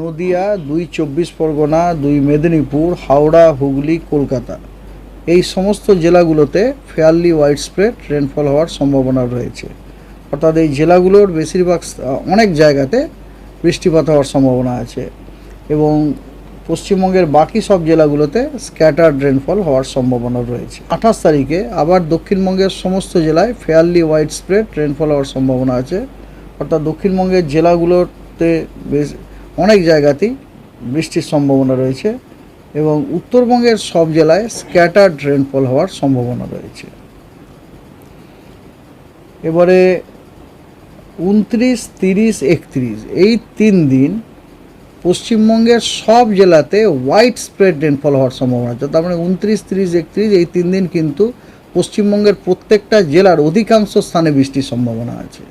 নদিয়া, দুই চব্বিশ পরগনা, দুই মেদিনীপুর, হাওড়া, হুগলি, কলকাতা। এই সমস্ত জেলাগুলোতে ফেয়ারলি ওয়াইড স্প্রেড রেনফল হওয়ার সম্ভাবনা রয়েছে। অর্থাৎ এই জেলাগুলোর বেশিরভাগ অনেক জায়গাতে বৃষ্টিপাত হওয়ার সম্ভাবনা আছে এবং পশ্চিমবঙ্গের বাকি সব জেলাগুলোতে স্ক্যাটার্ড রেনফল হওয়ার সম্ভাবনা রয়েছে। আঠাশ তারিখে আবার দক্ষিণবঙ্গের সমস্ত জেলায় ফেয়ারলি ওয়াইড স্প্রেড রেনফল হওয়ার সম্ভাবনা আছে। অর্থাৎ দক্ষিণবঙ্গের জেলাগুলোতে বেশ অনেক জায়গাতেই বৃষ্টির সম্ভাবনা রয়েছে এবং উত্তরবঙ্গের সব জেলায় স্ক্যাটার্ড রেনফল হওয়ার সম্ভাবনা রয়েছে। এবারে উনত্রিশ, তিরিশ, একত্রিশ, এই তিন দিন পশ্চিমবঙ্গের সব জেলাতে হোয়াইট স্প্রেড রেনফল হওয়ার সম্ভাবনা আছে। তার মানে উনত্রিশ, তিরিশ, একত্রিশ, এই তিন দিন কিন্তু পশ্চিমবঙ্গের প্রত্যেকটা জেলার অধিকাংশ স্থানে বৃষ্টির সম্ভাবনা আছে।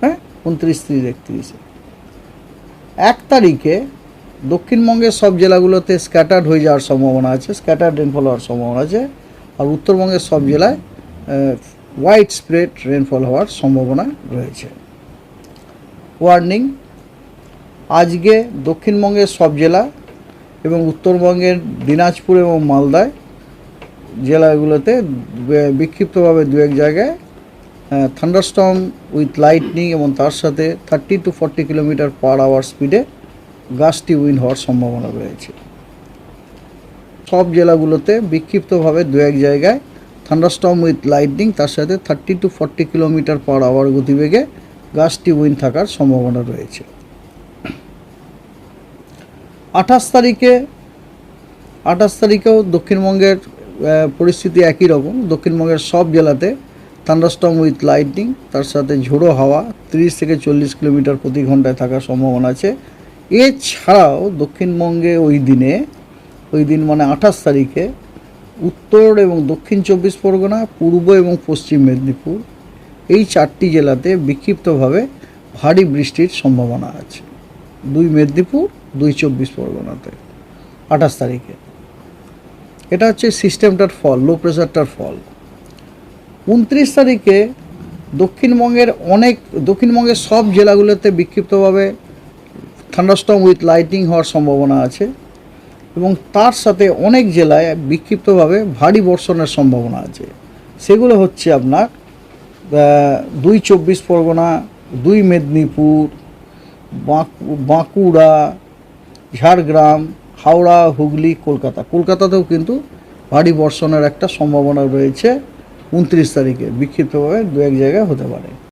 হ্যাঁ? উনত্রিশ, তিরিশ, একত্রিশে। এক তারিখে দক্ষিণবঙ্গের সব জেলাগুলোতে স্ক্যাটার্ড হয়ে যাওয়ার সম্ভাবনা আছে স্ক্যাটার্ড রেনফল হওয়ার সম্ভাবনা আছে আর উত্তরবঙ্গের সব জেলায় হোয়াইট স্প্রেড রেনফল হওয়ার সম্ভাবনা রয়েছে। ওয়ার্নিং আজকে দক্ষিণবঙ্গের সব জেলা এবং উত্তরবঙ্গের দিনাজপুর এবং মালদায় জেলাগুলোতে বিক্ষিপ্তভাবে দু এক জায়গায় থান্ডারস্টর্ম উইথ লাইটনিং এবং তার সাথে thirty two forty kilometre per hour স্পিডে গাছটি উইন্ড হওয়ার সম্ভাবনা রয়েছে। সব জেলাগুলোতে বিক্ষিপ্তভাবে দু এক জায়গায় থান্ডারস্টর্ম উইথ লাইটনিং তার সাথে thirty two forty kilometre per hour গতিবেগে গাছটি উইন্ড থাকার সম্ভাবনা রয়েছে। আঠাশ তারিখে, আঠাশ তারিখেও দক্ষিণবঙ্গের পরিস্থিতি একই রকম। দক্ষিণবঙ্গের সব জেলাতে থান্ডারস্টর্ম উইথ লাইটিং তার সাথে ঝোড়ো হাওয়া, তিরিশ থেকে চল্লিশ কিলোমিটার প্রতি ঘন্টায় থাকার সম্ভাবনা আছে। এছাড়াও দক্ষিণবঙ্গে ওই দিনে, ওই দিন মানে আঠাশ তারিখে, উত্তর এবং দক্ষিণ চব্বিশ পরগনা, পূর্ব এবং পশ্চিম মেদিনীপুর, এই চারটি জেলাতে বিক্ষিপ্তভাবে ভারী বৃষ্টির সম্ভাবনা আছে। দুই মেদিনীপুর, দুই চব্বিশ পরগনাতে, আঠাশ তারিখে। এটা হচ্ছে সিস্টেমটার ফল লো প্রেশারটার ফল। উনত্রিশ তারিখে দক্ষিণবঙ্গের অনেক, দক্ষিণবঙ্গের সব জেলাগুলোতে বিক্ষিপ্তভাবে থান্ডারস্টর্ম উইথ লাইটিং হওয়ার সম্ভাবনা আছে এবং তার সাথে অনেক জেলায় বিক্ষিপ্তভাবে ভারী বর্ষণের সম্ভাবনা আছে। সেগুলো হচ্ছে আপনার দুই চব্বিশ পরগনা, দুই মেদিনীপুর, বাঁকু- বাঁকুড়া, ঝাড়গ্রাম, হাওড়া, হুগলি, কলকাতা। কলকাতাতেও কিন্তু ভারী বর্ষণের একটা সম্ভাবনা রয়েছে। উনত্রিশ তারিখে বিক্ষিপ্তভাবে দু এক জায়গায় হতে পারে।